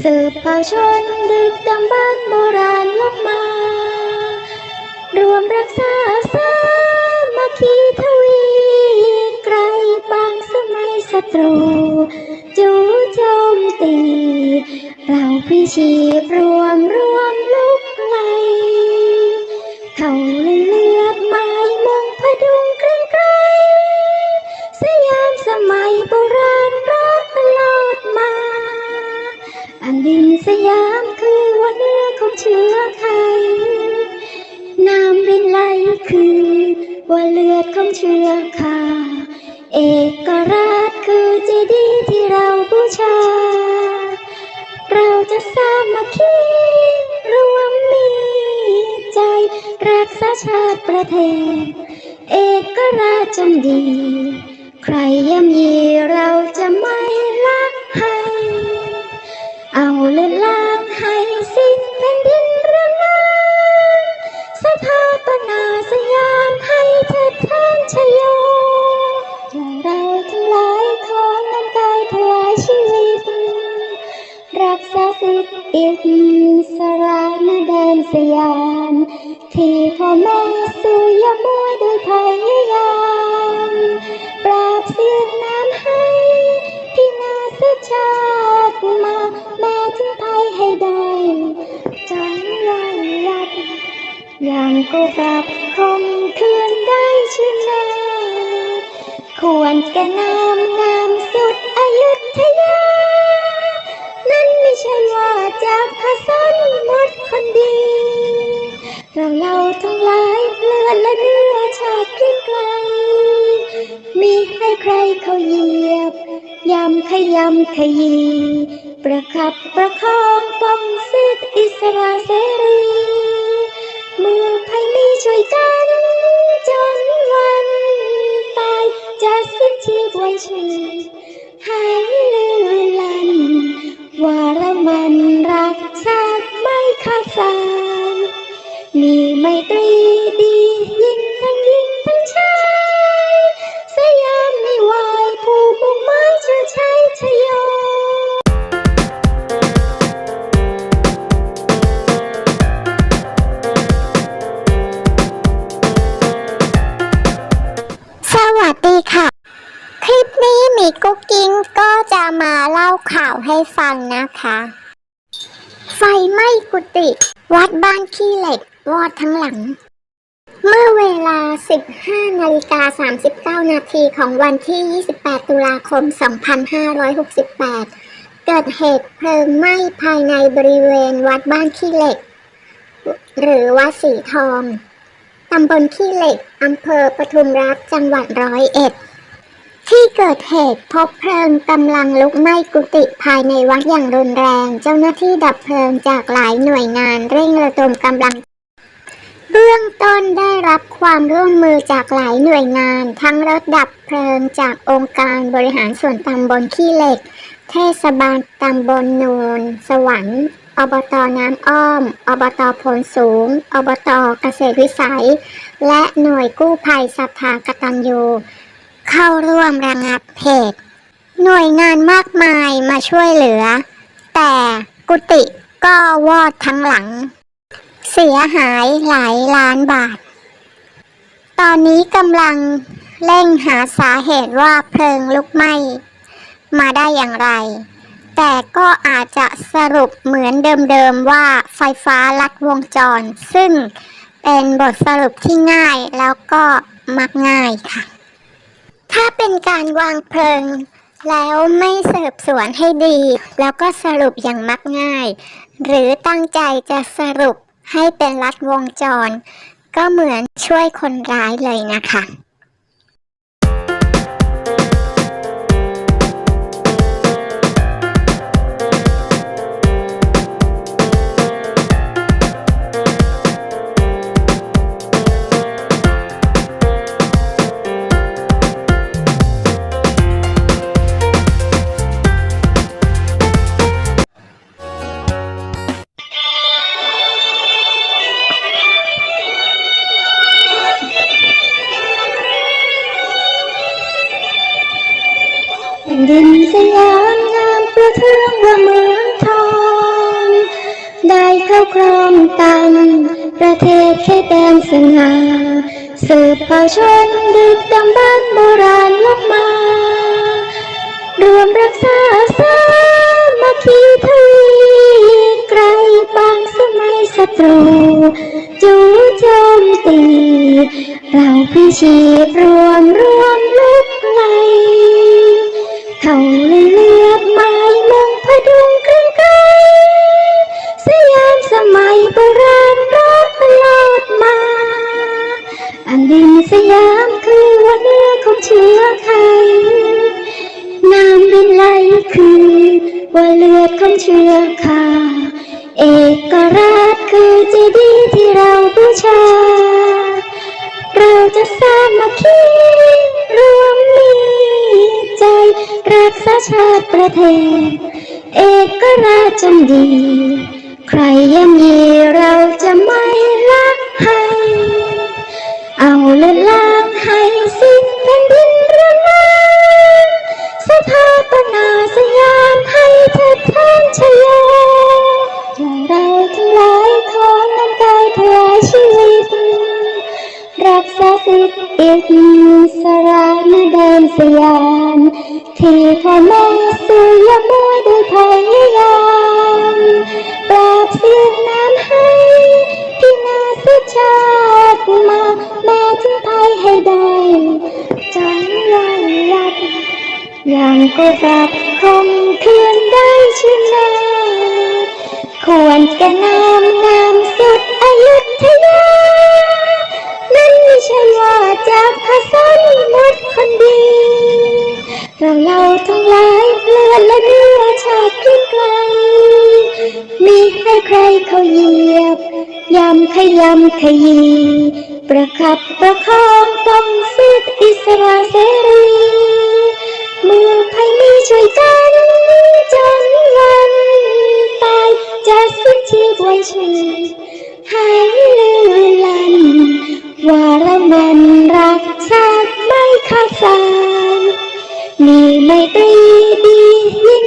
สืบเผ่าชนดึกดำบรรโบราณลบมา รวมรักษาสามัคคีทวีไกลบางสมัยศัตรู จูโจมตี เราพิชีพรวมร ว่าเลือดของเชื้อข้าเอกราชคือเจดีย์ที่เราบูชา เราจะสามัคคีรวมมีใจ รักษาชาติประเทศ เอกราชจงดี ใครย่ำยีเราจะไม่ละให้ เอาเลือดล้างให้สิ้นแผ่นดินเรือนางสถาปนา สู่ยามมวยโดยพยายามปราบเสียดน้ำให้ที่นาสชาติมา แม้ถึงภัยให้ได้จนวันยัดยางก็ปรับคมคืนได้ชื่นแน่ควรแก่นามงามสุดอายุธยา นั่นไม่ใช่ว่าจากพระสนหมดคนดีเราเราทั้งหลา อดและเนื้อชาติเกรียงไกลมีให้ใครเขาเหยียบยำขยำขยี ประคับประคองป้องสิทธิอิสระเสรี เมืองไทยมีช่วยกัน ข่าวให้ฟังนะคะ ไฟไหม้กุฏิวัดบ้านขี้เหล็กวอดทั้งหลัง เมื่อเวลา 15นาฬิกา39 นาทีของวันที่ 28 ตุลาคม 2568 เกิดเหตุเพลิงไหม้ภายในบริเวณวัดบ้านขี้เหล็ก หรือวัดสีทองตำบลขี้เหล็กอำเภอปทุมรัฐจังหวัดร้อยเอ็ด ที่เกิดเหตุพบเพลิงกำลังลุกไหม้กุฏิภายในวัดอย่างรุนแรง เจ้าหน้าที่ดับเพลิงจากหลายหน่วยงานเร่งระดมกำลัง เบื้องต้นได้รับความร่วมมือจากหลายหน่วยงาน ทั้งรถดับเพลิงจากองค์การบริหารส่วนตำบลขี้เหล็ก เทศบาลตำบลโนนสวรรค์อบตน้ำอ้อม อบตพนสูง อบตเกษตรวิสัย และหน่วยกู้ภัยสัทธากตัญญู เข้าร่วมระงับเหตุ หน่วยงานมากมายมาช่วยเหลือ แต่กุฏิก็วอดทั้งหลัง เสียหายหลายล้านบาท ตอนนี้กำลังเร่งหาสาเหตุว่าเพลิงลุกไหม้มาได้อย่างไร แต่ก็อาจจะสรุปเหมือนเดิมๆว่าไฟฟ้าลัดวงจร ซึ่งเป็นบทสรุปที่ง่ายแล้วก็มักง่ายค่ะ ถ้าเป็นการวางเพลิง แล้วไม่เสืบสวนให้ดี แล้วก็สรุปอย่างมักง่าย หรือตั้งใจจะสรุปให้เป็นลัดวงจร ก็เหมือนช่วยคนร้ายเลยนะคะ ดินสยามงามประเทืองวว่าเมืองทอง ได้เข้าครองตังประเทศแค่แดนสง่าสืบเผ่าชนดึกดำบรรพ์โบราณลบมา รวมรักษาสามัคคีทวีไกลบางสมัยศัตรู จู่โจมตี เราพิชีพรวมรวม อันดินสยามคือวันเนื้อของเชื้อไทยน้ำบินไหลคือว่าเลือดของเชื้อข้าเอกราชคือเจดีย์ที่เราบูชา เราจะสร้างมัคคีรวมมีใจ รักษาชาติประเทศ เอกราชจงดี ใครย่ำยีเราจะไม่ละ เลือดลางให้สิ้นแผ่นดินเรือนรางสถาปนาสยามให้เถิดท่านชโยอย่าเราทั้งหลายขอนำกายถวายชีวิต รักษาสิทธิ์อิสระในแดนสยามที่พ่อแม่สู่ยมวยด้วยพยายามปราบเสียงน้ำให้ที่นาสุชา ก็รับคงคืนได้ชื่อนาควรแก่นามงามสุดอายุธยา นั่นไม่ใช่ว่าจากพระสันหมดคนดี เราเราทั้งหลายเลือดและเนื้อชาติเกรียงไกล มีให้ใครเขาเหยียบยำขยำขยี ประคับประคองปองสิทธิอิสระเสรี ว่ารนันรักชาติไม่ขาดสายมีไม่ตรีดียิ่ง